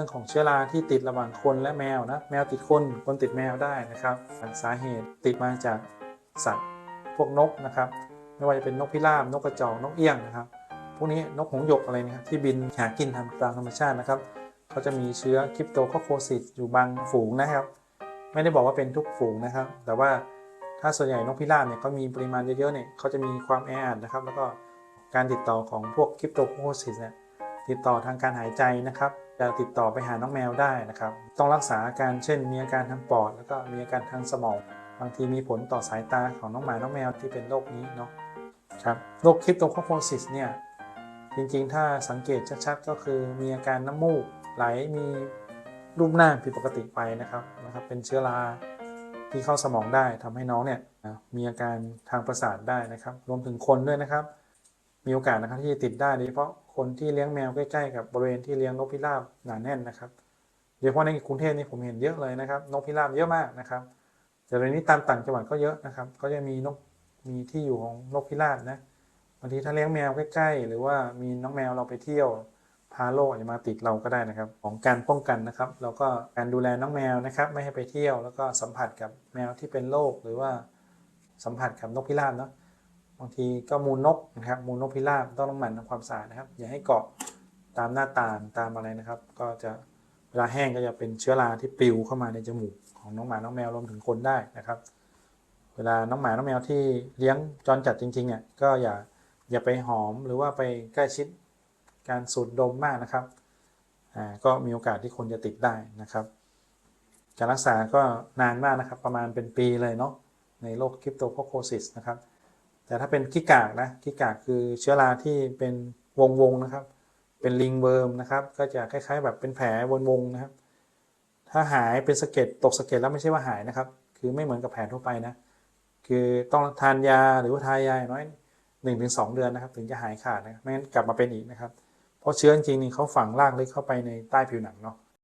รื่องของเชื้อราที่ติดระหว่างคนและแมวนะแมวติดคนคนติดแมวได้นะครับ สาเหตุติดมาจากสัตว์พวกนกนะครับ ไม่ว่าจะเป็นนกพิราบนกกระจอกนกเอี้ยงนะครับ พวกนี้นกหงส์หยกอะไรนะครับที่บินหากินทางตามธรรมชาตินะครับเขาจะมีเชื้อคริปโตโคโคซิสอยู่บางฝูงนะครับ ไม่ได้บอกว่าเป็นทุกฝูงนะครับ แต่ว่าถ้าส่วนใหญ่นกพิราบเนี่ยเขามีปริมาณเยอะๆเนี่ยเขาจะมีความแออัดนะครับ แล้วก็การติดต่อของพวกคริปโตโคโคซิสเนี่ยติดต่อทางการหายใจนะครับ จะติดต่อไปหาน้องแมวได้นะครับ ต้องรักษาอาการเช่น มีอาการทางปอด แล้วก็มีอาการทางสมอง บางทีมีผลต่อสายตาของน้องหมาน้องแมวที่เป็นโรคนี้เนาะครับโรคคริปโตโคโคซิสเนี่ยจริงๆ ถ้าสังเกตชัดๆ ก็คือมีอาการน้ำมูกไหลมีรูปหน้าผิดปกติไปนะครับนะครับ เป็นเชื้อราที่เข้าสมองได้ทำให้น้องเนี่ยมีอาการทางประสาทได้นะครับ รวมถึงคนด้วยนะครับ มีโอกาสนะครับที่จะติดได้โดยเฉพาะคนที่เลี้ยงแมวใกล้ๆกับบริเวณที่เลี้ยงนกพิราบหนาแน่นนะครับโดยเฉพาะในกรุงเทพนี่ผมเห็นเยอะเลยนะครับ นกพิราบเยอะมากนะครับแต่ในนี้ตามต่างจังหวัดก็เยอะนะครับ ก็จะมีนกมีที่อยู่ของนกพิราบนะบางทีถ้าเลี้ยงแมวใกล้ๆ หรือว่ามีน้องแมวเราไปเที่ยวพาโรคอาจจะมาติดเราก็ได้นะครับ ของการป้องกันนะครับแล้วก็การดูแลน้องแมวนะครับ ไม่ให้ไปเที่ยวแล้วก็สัมผัสกับแมวที่เป็นโรคหรือว่าสัมผัสกับนกพิราบเนาะ บางทีก็มูลนกนะครับมูลนกพิราบต้องต้องหมั่นทำความสะอาดนะครับ อย่าให้เกาะตามหน้าตาลตามอะไรนะครับ ก็จะเวลาแห้งก็จะเป็นเชื้อราที่ปลิวเข้ามาในจมูกของน้องหมาน้องแมวรวมถึงคนได้นะครับ เวลาน้องหมาน้องแมวที่เลี้ยงจรจัดจริงๆอะก็อย่าอย่าไปหอมหรือว่าไปใกล้ชิดการสูดดมมากนะครับอ่าก็มีโอกาสที่คนจะติดได้นะครับ การรักษาก็นานมากนะครับ ประมาณเป็นปีเลยเนาะในโรคคริปโตโคโคซิสนะครับ แต่ถ้าเป็นขี้กากนะขี้กากคือเชื้อราที่เป็นวงวงๆนะครับ เป็นลิงเวิร์มนะครับ ก็จะคล้ายๆ แบบเป็นแผลวนวงนะครับ ถ้าหายเป็นสะเก็ดตกสะเก็ดแล้วไม่ใช่ว่าหายนะครับ คือไม่เหมือนกับแผลทั่วไปนะ คือต้องทานยาหรือว่าทายายน้อยหนึ่งถึงสองเดือนนะครับ ถึงจะหายขาดนะไม่งั้นกลับมาเป็นอีกนะครับ เพราะเชื้อจริงๆนี่เขาฝังรากลึกเข้าไปในใต้ผิวหนังเนาะ